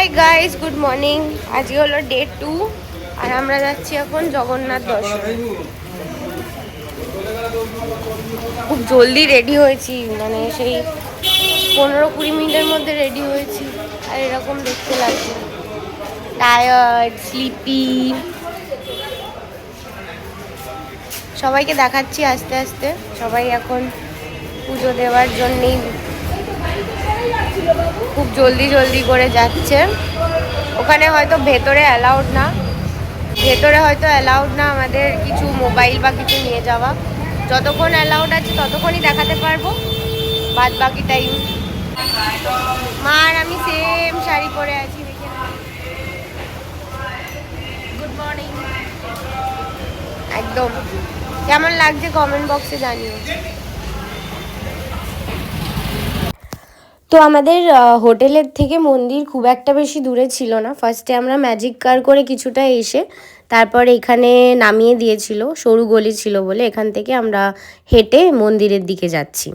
Hi guys good morning আজকে হলো day to আর আমরা যাচ্ছি এখন জগন্নাথ দর্শন। খুব জলদি রেডি হয়েছি মানে সেই পনেরো কুড়ি মিনিটের মধ্যে রেডি হয়েছি, আর এরকম দেখতে লাগছে। টায়ার্ড স্লিপি সবাইকে দেখাচ্ছি আস্তে আস্তে। সবাই এখন পুজো দেওয়ার জন্যেই খুব জলদি জলদি করে যাচ্ছে। ওখানে হয়তো ভেতরে অ্যালাউড না। ভেতরে হয়তো অ্যালাউড না আমাদের কিছু মোবাইল বা কিছু নিয়ে যাওয়া। যতক্ষণ অ্যালাউড আছে ততক্ষণই দেখাতে পারব। বাদ বাকি টাইম মা আর আমি সেম শাড়ি পরে আছি, দেখে গুড মর্নিং একদম। কেমন লাগছে কমেন্ট বক্সে জানিও। তো আমাদের হোটেলের থেকে মন্দির খুব একটা বেশি দূরে ছিল না। ফার্স্টে আমরা ম্যাজিক কার করে কিছুটা এসে তারপর এখানে নামিয়ে দিয়েছিল, সরু গলি ছিল বলে এখান থেকে আমরা হেঁটে মন্দিরের দিকে যাচ্ছি।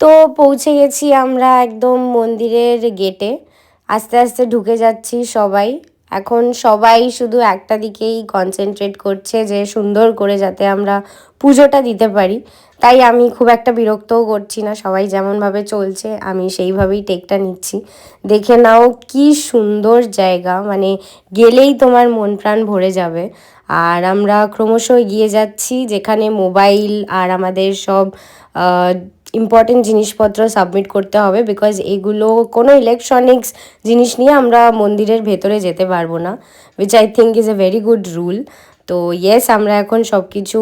তো পৌঁছে গেছি আমরা একদম মন্দিরের গেটে আস্তে আস্তে ঢুকে যাচ্ছি সবাই। এখন সবাই শুধু একটা দিকেই কনসেন্ট্রেট করছে যে সুন্দর করে যাতে আমরা পুজোটা দিতে পারি। তাই আমি খুব একটা বিরক্তও করছি না, সবাই যেমনভাবে চলছে, আমি সেইভাবেই টেকটা নিচ্ছি। দেখে নাও কি সুন্দর জায়গা মানে গেলেই তোমার মন প্রাণ ভরে যাবে। আর আমরা ক্রমশ এগিয়ে যাচ্ছি যেখানে মোবাইল আর আমাদের সব ইম্পর্টেন্ট জিনিসপত্র সাবমিট করতে হবে বিকজ এগুলো কোনো ইলেকট্রনিক্স জিনিস নিয়ে আমরা মন্দিরের ভেতরে যেতে পারব না which I think is a very good rule তো ইয়েস আমরা এখন সব কিছু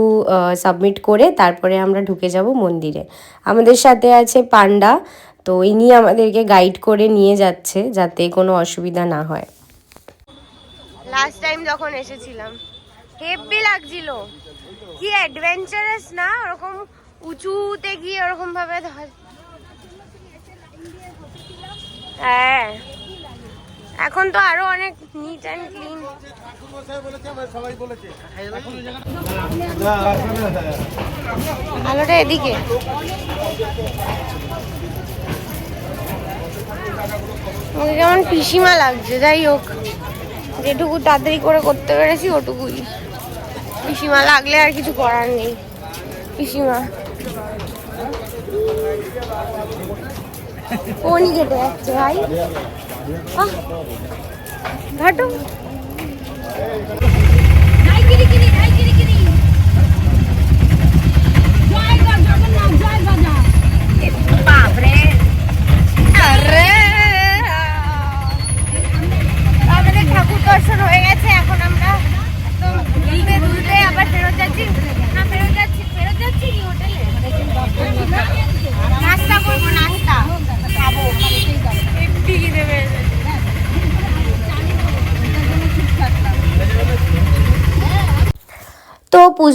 সাবমিট করে তারপরে আমরা ঢুকে যাব মন্দিরে। আমাদের সাথে আছে পান্ডা, তো ইনি আমাদেরকে গাইড করে নিয়ে যাচ্ছে যাতে কোনো অসুবিধা না হয়। লাস্ট টাইম যখন এসেছিলাম। হেভি লাগছিল। কি অ্যাডভেঞ্চারাস না? ওরকম উঁচুতে গিয়ে ওরকম ভাবে ধর- হ্যাঁ। এখন তো আরও অনেক নিট অ্যান্ড ক্লিন আলোটা এদিকে। কেমন পিসিমা লাগছে, যাই হোক। যেটুকু তাড়াতাড়ি করে করতে পেরেছি, ওটুকুই। পিসিমা লাগলে আর কিছু করার নেই। পিসিমা। কোনই কেটে যাচ্ছে ভাই। ঘাটো।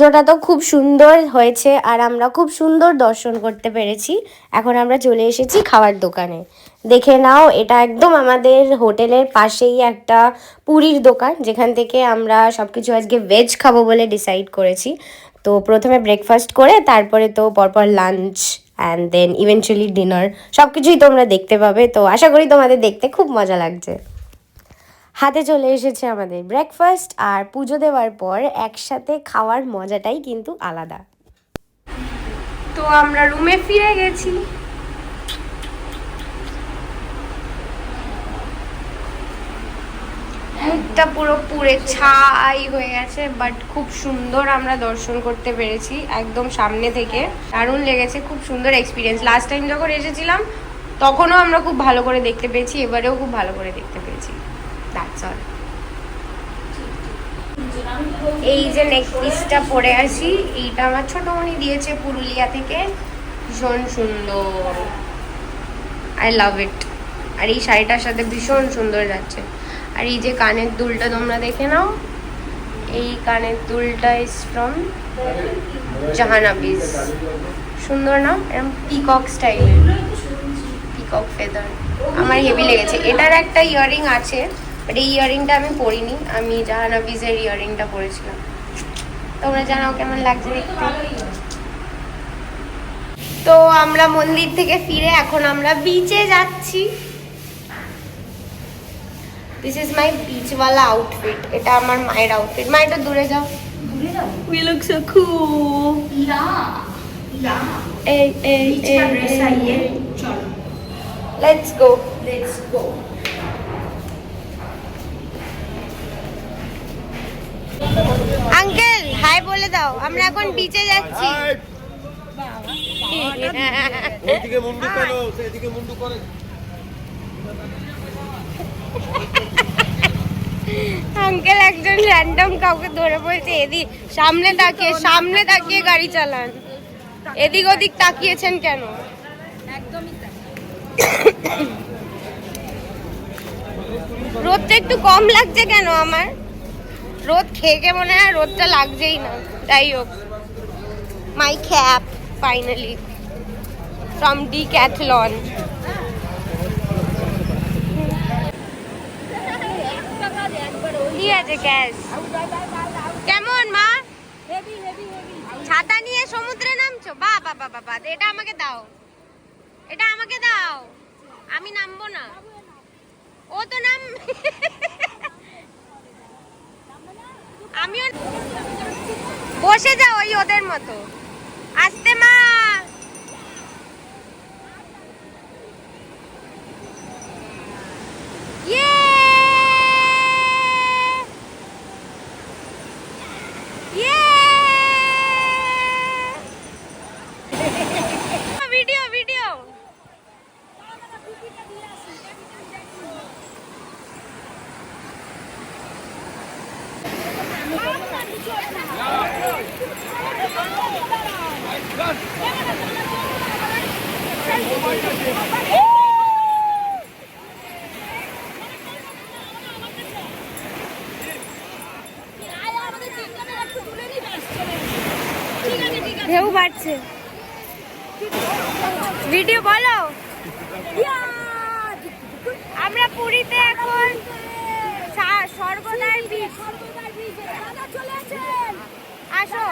পুজোটা তো খুব সুন্দর হয়েছে আর আমরা খুব সুন্দর দর্শন করতে পেরেছি। এখন আমরা চলে এসেছি খাওয়ার দোকানে। দেখে নাও, এটা একদম আমাদের হোটেলের পাশেই একটা পুরীর দোকান, যেখান থেকে আমরা সব কিছু আজকে ভেজ খাব বলে ডিসাইড করেছি। তো প্রথমে ব্রেকফাস্ট করে, তারপরে তো পরপর lunch and then eventually dinner সব কিছুই তোমরা দেখতে পাবে। তো আশা করি তোমাদের দেখতে খুব মজা লাগছে। হাতে চলে এসেছে আমাদের ব্রেকফাস্ট আর পুজো দেওয়ার পর একসাথে খাওয়ার মজাটাই কিন্তু আলাদা। তো আমরা রুমে ফিরে গেছি। মুখটা পুরো পুরে ছাই হয়ে গেছে বাট খুব সুন্দর আমরা দর্শন করতে পেরেছি একদম সামনে থেকে। দারুণ লেগেছে, খুব সুন্দর এক্সপিরিয়েন্স লাস্ট টাইম যখন এসেছিলাম, তখনও আমরা খুব ভালো করে দেখতে পেয়েছি, এবারেও খুব ভালো করে দেখতে পেয়েছি। দ্যাটস অল এই যে নেক পরে আছি, এইটা আমার ছোটমণি দিয়েছে পুরুলিয়া থেকে। ভীষণ সুন্দর। আই লাভ ইট আর এই শাড়িটার সাথে ভীষণ সুন্দর যাচ্ছে। আর এই যে কানের দুলটা তোমরা দেখে নাও। এই কানের দুলটা ইজ ফ্রম জাহানাবিজ সুন্দর না? এরকম পিকক স্টাইলের পিকক ফেদার আমার হেভি লেগেছে। এটার একটা ইয়ারিং আছে। বাট এই ইয়ারিংটা আমি পরিনি। আমি জাহানাবিজের ইয়ারিংটা পরেছিলাম। তোমরা জানাও কেমন লাগছে দেখতে। তো আমরা মন্দির থেকে ফিরে এখন আমরা বিচে যাচ্ছি। দিস ইজ মাই বিচওয়ালা আউটফিট এটা আমার মায়ের আউটফিট মা এটা দূরে যাও। উই লুক সো কুল এই এই এই let's go Let's go. Uncle hi বলে দাও আমরা এখন বিচে যাচ্ছি। এদিকে মুন্ডু করো এদিকে মুন্ডু করে। আঙ্কেল একজন র্যান্ডম কাউকে ধরে বলছে এদিক সামনে তাকিয়ে সামনে তাকিয়ে গাড়ি চালান। এদিক ওদিক তাকিয়েছেন কেন? রোদটা একটু কম লাগছে কেন আমার? রোদ খেয়ে মনে হয় রোদটা লাগছেই না। যাই হোক। My cap finally from Decathlon কেমন, মা? ছাতা নিয়ে সমুদ্রে নামছো? বা বা বা বা, এটা আমাকে দাও। এটা আমাকে দাও। আমি নামবো না। ও তো নাম আমিও বসে যাও ওই ওদের মতো। আসতে মা ইয়ে ভিডিও ভিডিও ঢেউ বাড়ছে ভিডিও বলো। আমরা পুরীতে এখন সা- স্বর্গদ্বার বীচ আসো।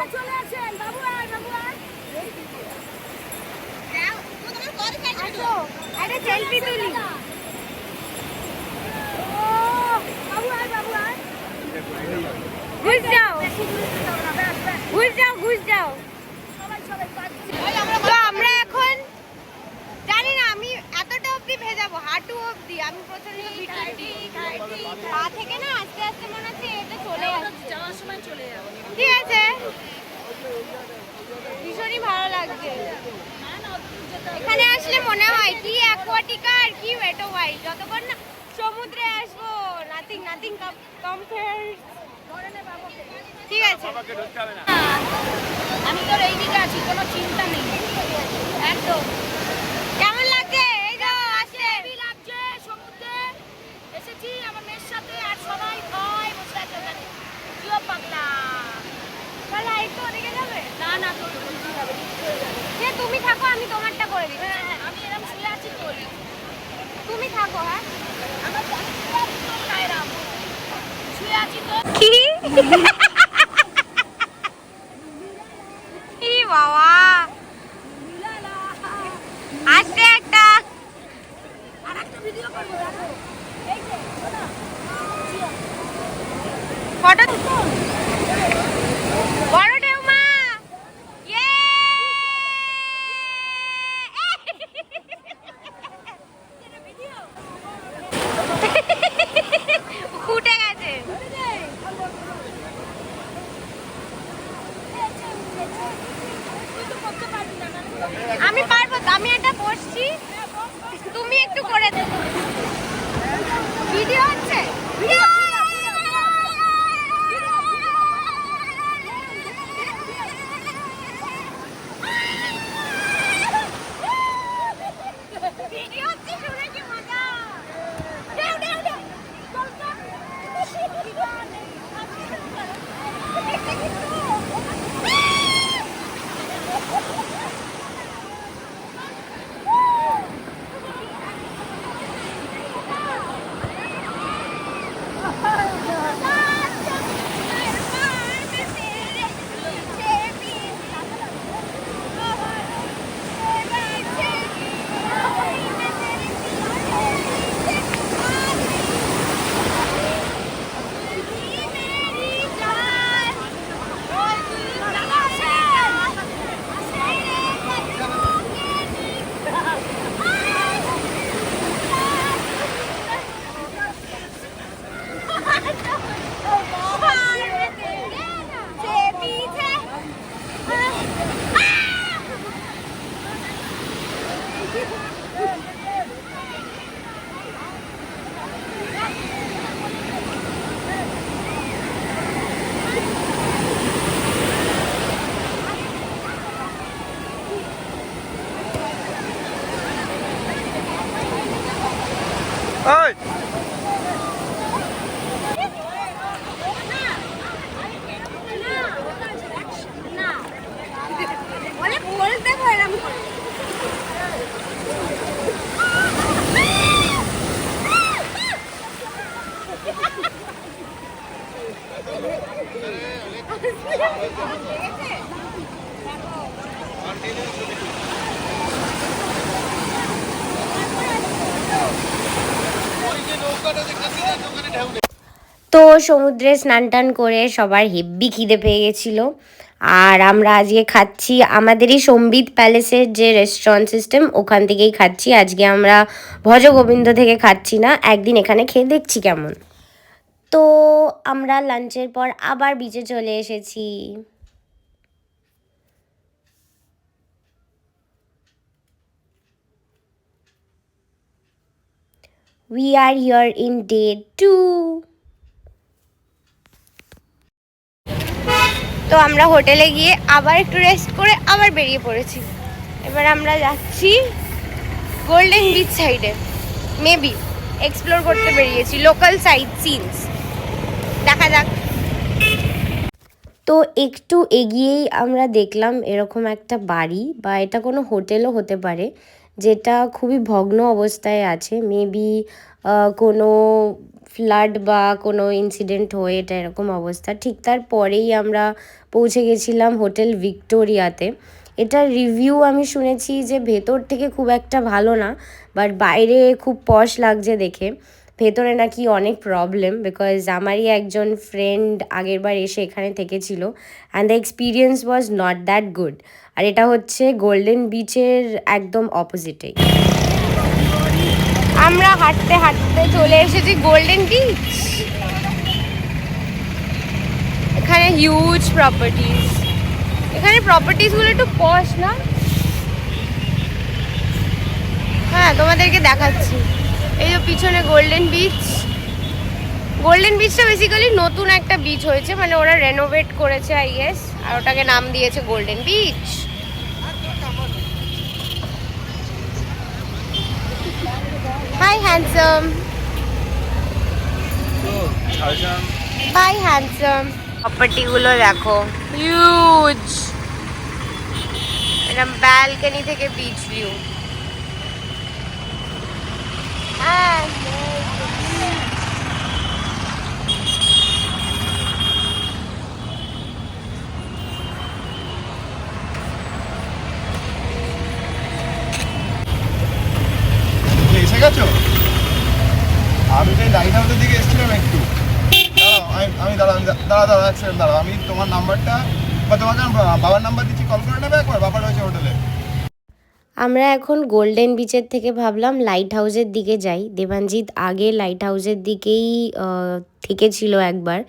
ঘুষ যাও ঘুষ যাও ঘুষ যাও তো আমরা এখন জানি না আমি এতটা অবধি ভেজাবো হাঁটু অবধি আমি প্রচণ্ড ভিটামিন পা থেকে না আস্তে আস্তে মনে হচ্ছে এটা চলে আসছে যাওয়ার সময় চলে যাব ঠিক আছে। ভীষণই ভালো লাগছে। এখানে আসলে মনে হয় কি অ্যাকোয়াটিকা আর কি ওয়েটো ওয়াইল্ড যতক্ষণ না সমুদ্রে আসব নাথিং নাথিং কম্পেয়ার ঠিক আছে। আমি তোর এই দিকে আছি, কোনো চিন্তা নেই। একদম। তো সমুদ্রে স্নান টান করে সবার হেব্বি খিদে পেয়ে গেছিল। আর আমরা আজকে খাচ্ছি আমাদেরই সম্বিত প্যালেসের যে রেস্টুরেন্ট সিস্টেম ওখান থেকেই খাচ্ছি। আজকে আমরা ভজগোবিন্দ থেকে খাচ্ছি না। একদিন এখানে খেয়ে দেখছি কেমন। তো আমরা লাঞ্চের পর আবার বিচে চলে এসেছি। We are here in day two. তো আমরা হোটেলে গিয়ে আবার একটু রেস্ট করে আবার বেরিয়ে পড়েছি। এবার আমরা যাচ্ছি গোল্ডেন বিচ সাইডে মেবি এক্সপ্লোর করতে বেরিয়েছি। লোকাল সাইড সিনস দেখা যাক। তো একটু এগিয়েই আমরা দেখলাম এরকম একটা বাড়ি বা এটা কোনো হোটেলও হতে পারে। যেটা খুবই ভগ্ন অবস্থায় আছে। মেবি কোনো ফ্লাড বা কোনো ইনসিডেন্ট হয়ে এটা এরকম অবস্থা। ঠিক তার পরেই আমরা পৌঁছে গেছিলাম হোটেল ভিক্টোরিয়াতে। এটার রিভিউ আমি শুনেছি যে ভেতর থেকে খুব একটা ভালো না বাট বাইরে খুব পশ লাগছে দেখে। ভেতরে নাকি অনেক প্রবলেম বিকজ আমারই একজন ফ্রেন্ড আগেরবার এসে এখানে থেকেছিল and the experience was not that good আর এটা হচ্ছে গোল্ডেন বিচের একদম অপোজিটেই আমরা হাঁটতে হাঁটতে চলে এসেছি গোল্ডেন বিচ এখানে হিউজ প্রপার্টিজ এখানে প্রপার্টিজগুলো একটু পশ না? হ্যাঁ তোমাদেরকে দেখাচ্ছি। এই যে পিছনে গোল্ডেন বিচ গোল্ডেন বিচটা বেসিক্যালি নতুন একটা বিচ হয়েছে মানে ওরা রেনোভেট করেছে আই গেস আর ওটাকে নাম দিয়েছে golden beach hi handsome hi handsome প্রপার্টিগুলো দেখো। হিউজ এরকম ব্যালকনি থেকে বিচ ভিউ হ্যাঁ এসে গেছো? আমি তো লাইট হাউসের দিকে এসেছিলাম একটু। আমি দাঁড়া দাঁড়া দাঁড়া দাঁড়াও আমি তোমার নাম্বারটা বা তোমাকে বাবার নাম্বার দিচ্ছি কল করে নেবে একবার? বাবার আমরা এখন গোল্ডেন বিচের থেকে ভাবলাম লাইট হাউসের দিকে যাই। দেবাঞ্জিৎ আগে লাইট হাউসের দিকেই থেকেছিল একবার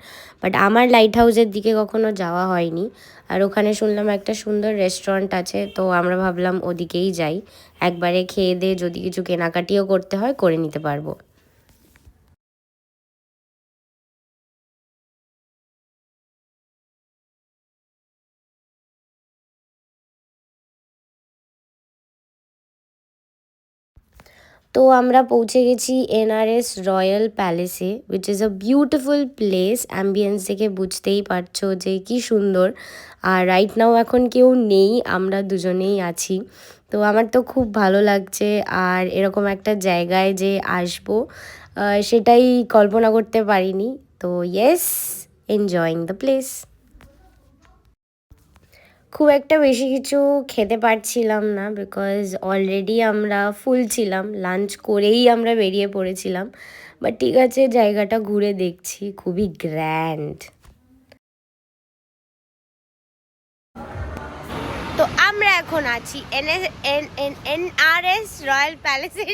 বাট আমার লাইট হাউসের দিকে কখনো যাওয়া হয়নি। আর ওখানে শুনলাম একটা সুন্দর রেস্টুরেন্ট আছে, তো আমরা ভাবলাম ওদিকেই যাই। একবারে খেয়ে দিয়ে যদি কিছু কেনাকাটিও করতে হয়, করে নিতে পারব। তো আমরা পৌঁছে গেছি NRS royal প্যালেসে which is a beautiful place ambience থেকে বুঝতেই পারছ যে কি সুন্দর। আর রাইট নাও এখন কেউ নেই, আমরা দুজনেই আছি। তো আমার তো খুব ভালো লাগছে, আর এরকম একটা জায়গায় যে আসব সেটাই কল্পনা করতে পারিনি। তো ইয়েস এনজয়িং দ্য প্লেস খুব একটা বেশি কিছু খেতে পারছিলাম না বিকজ অলরেডি আমরা ফুল ছিলাম। লাঞ্চ করেই আমরা বেরিয়ে পড়েছিলাম। বাট ঠিক আছে, জায়গাটা ঘুরে দেখছি। খুবই গ্র্যান্ড তো আমরা এখন আছি N N N N R S royal প্যালেসের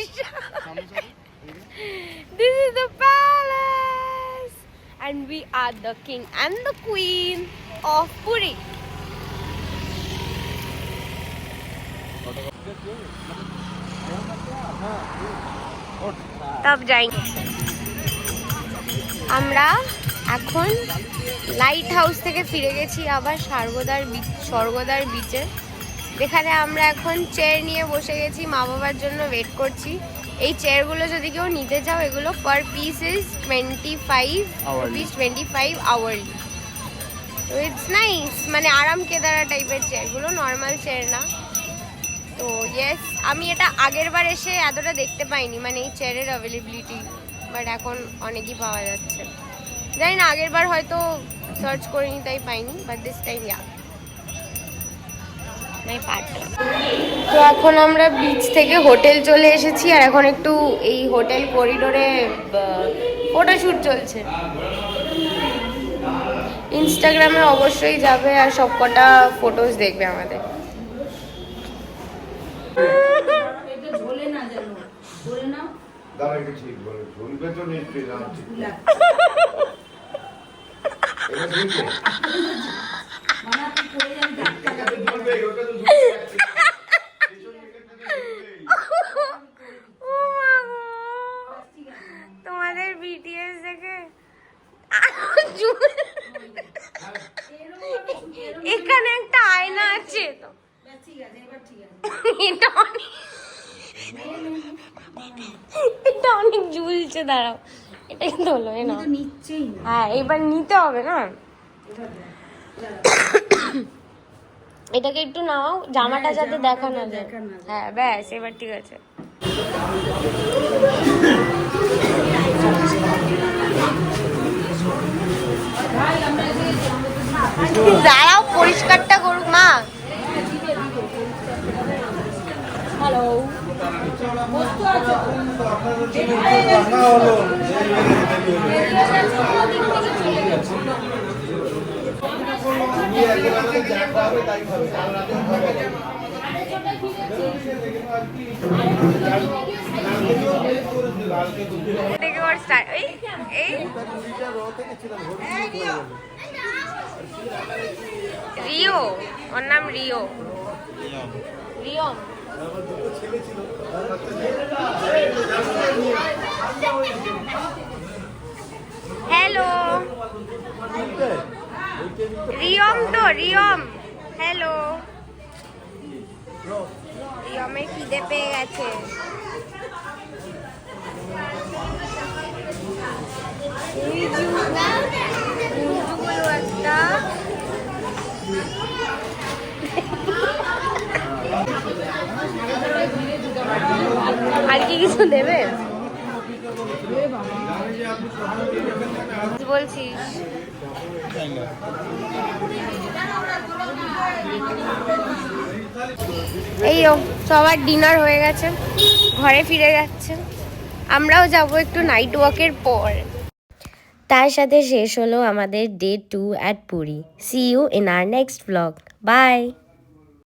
this is the palace and we are the king and the queen of Puri তব যাই আমরা এখন লাইট হাউস থেকে ফিরে গেছি আবার স্বর্গদার বিচ স্বর্গদার বিচে যেখানে আমরা এখন চেয়ার নিয়ে বসে গেছি মা বাবার জন্য ওয়েট করছি। এই চেয়ারগুলো যদি কেউ নিতে চাও এগুলো per piece is twenty five rupees twenty five hourly তো ইটস নাইস মানে আরাম কেদারা টাইপের চেয়ারগুলো নর্মাল চেয়ার না। তো ইয়েস আমি এটা আগের বার এসে এতটা দেখতে পাইনি মানে এই চেয়ারের অ্যাভেলেবিলিটি বাট এখন অনেকই পাওয়া যাচ্ছে। জানি না আগের বার হয়তো সার্চ করিনি তাই পাইনি বাট দিস টাইম ইয়া তো এখন আমরা বিচ থেকে হোটেল চলে এসেছি আর এখন একটু এই হোটেল করিডোরে ফটোশ্যুট চলছে। ইনস্টাগ্রামে অবশ্যই যাবে আর সবকটা ফটোজ দেখবে আমাদের। দাঁড়া একটু ঠিক বলে ঝুলবে তো নিশ্চয়ই জানছি এটা ঝুলবে? ঝুলবে ওটা তো ঝুলবে তোমাদের বিটিএস দেখে এখানে একটা আয়না আছে তো এটা অনেক এটা অনেক ঝুলছে দাঁড়াও। এটা কিন্তু হলো না। হ্যাঁ এবার নিতে হবে না? এটাকে একটু নাও জামাটা যাতে দেখা না যায়। হ্যাঁ ব্যাস এবার ঠিক আছে। দাঁড়াও পরিষ্কারটা করুক মা। থেকে ওর start- এই এই রিও ওর নাম রিও। রিয়ম। হ্যালো রিয়ম তো রিয়ম হ্যালো রিয়মের খিদে পেয়ে গেছে। এই জুতা গুলো একটা আর কি কিছু দেবে কি বলছিস এই ও সবার ডিনার হয়ে গেছে, ঘরে ফিরে যাচ্ছে। আমরাও যাব একটু নাইট ওয়াকের পর। তার সাথে শেষ হলো আমাদের day two at Puri see you in our next vlog bye